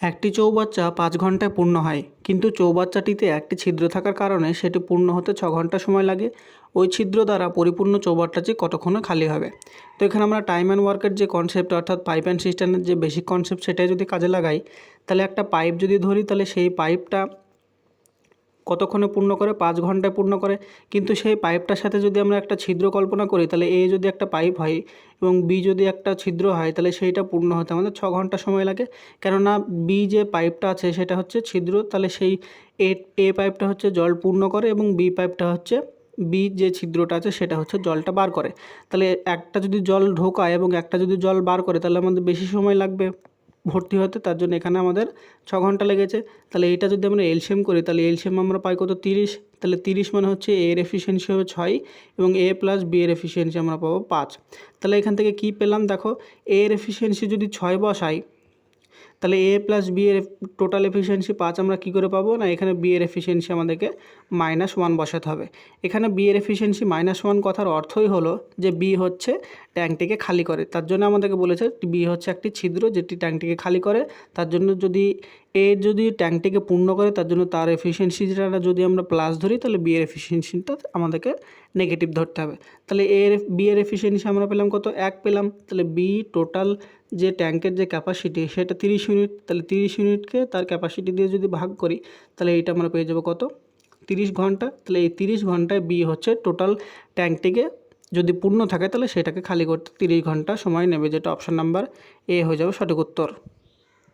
একটি চৌবাচ্চা পাঁচ ঘন্টায় পূর্ণ হয়, কিন্তু চৌবাচ্চাটিতে একটি ছিদ্র থাকার কারণে সেটি পূর্ণ হতে ছ ঘণ্টা সময় লাগে। ওই ছিদ্র দ্বারা পরিপূর্ণ চৌবাচ্চাটি কতক্ষণে খালি হবে। তো এখানে আমরা টাইম অ্যান্ড ওয়ার্কের যে কনসেপ্ট অর্থাৎ পাইপ অ্যান্ড সিস্টেমের যে বেসিক কনসেপ্ট সেটাই যদি কাজে লাগাই, তাহলে একটা পাইপ যদি ধরি, তাহলে সেই পাইপটা কতক্ষণে পূর্ণ করে? পাঁচ ঘন্টায় পূর্ণ করে? কিন্তু সেই পাইপটার সাথে যদি আমরা একটা ছিদ্র কল্পনা করি, তাহলে এ যদি একটা পাইপ হয় এবং বি যদি একটা ছিদ্র হয়, তাহলে সেইটা পূর্ণ হতে আমাদের ছ ঘণ্টা সময় লাগে। কেননা বি যে পাইপটা আছে, সেটা হচ্ছে ছিদ্র। তাহলে সেই এ এ পাইপটা হচ্ছে জল পূর্ণ করে এবং বি পাইপটা হচ্ছে বি যে ছিদ্রটা আছে, সেটা হচ্ছে জলটা বার করে। তাহলে একটা যদি জল ঢোকায় এবং একটা যদি জল বার করে, তাহলে আমাদের বেশি সময় লাগবে। ভর্তি হতে, তার জন্য এখানে আমাদের ছ ঘণ্টা লেগেছে। তাহলে এটা যদি আমরা এলসিএম করি, তাহলে এলসিএম আমরা পাই কত? তিরিশ। তাহলে তিরিশ মানে হচ্ছে এর এফিসিয়েন্সি হবে ছয় এবং এ প্লাস বি এর এফিসিয়েন্সি আমরা পাবো পাঁচ। তাহলে এখান থেকে কী পেলাম? দেখো, এ এর এফিসিয়েন্সি যদি ছয় বসাই, তাহলে এ প্লাস বি এর টোটাল এফিসিয়েন্সি পাঁচ আমরা কী করে পাবো? না, এখানে বি এর এফিসিয়েন্সি আমাদেরকে মাইনাস ওয়ান বসাতে হবে। এখানে বি এর এফিসিয়েন্সি মাইনাস ওয়ান কথার অর্থই হলো যে বি হচ্ছে ট্যাঙ্কটিকে খালি করে। তার জন্য আমাদেরকে বলেছে বি হচ্ছে একটি ছিদ্র যেটি ট্যাঙ্কটিকে খালি করে। তার জন্য যদি এ যদি ট্যাঙ্কটিকে পূর্ণ করে, তার জন্য তার এফিসিয়েন্সিটা যদি আমরা প্লাস ধরি, তাহলে বি এর এফিসিয়েন্সিটা আমাদেরকে নেগেটিভ ধরতে হবে। তাহলে এ এর, বি এর এফিসিয়েন্সি আমরা পেলাম কত? এক পেলাম। তাহলে বি টোটাল যে ট্যাঙ্কের যে ক্যাপাসিটি সেটা তিরিশ ইউনিট তাহলে তিরিশ ইউনিটকে তার ক্যাপাসিটি দিয়ে যদি ভাগ করি, তাহলে এইটা আমরা পেয়ে যাব কত? তিরিশ ঘণ্টা। তাহলে এই তিরিশ ঘন্টায় বি হচ্ছে টোটাল ট্যাঙ্কটিকে যদি পূর্ণ থাকে তাহলে সেটাকে খালি করতে তিরিশ ঘণ্টা সময় নেবে, যেটা অপশান নাম্বার এ হয়ে যাবে সঠিক উত্তর।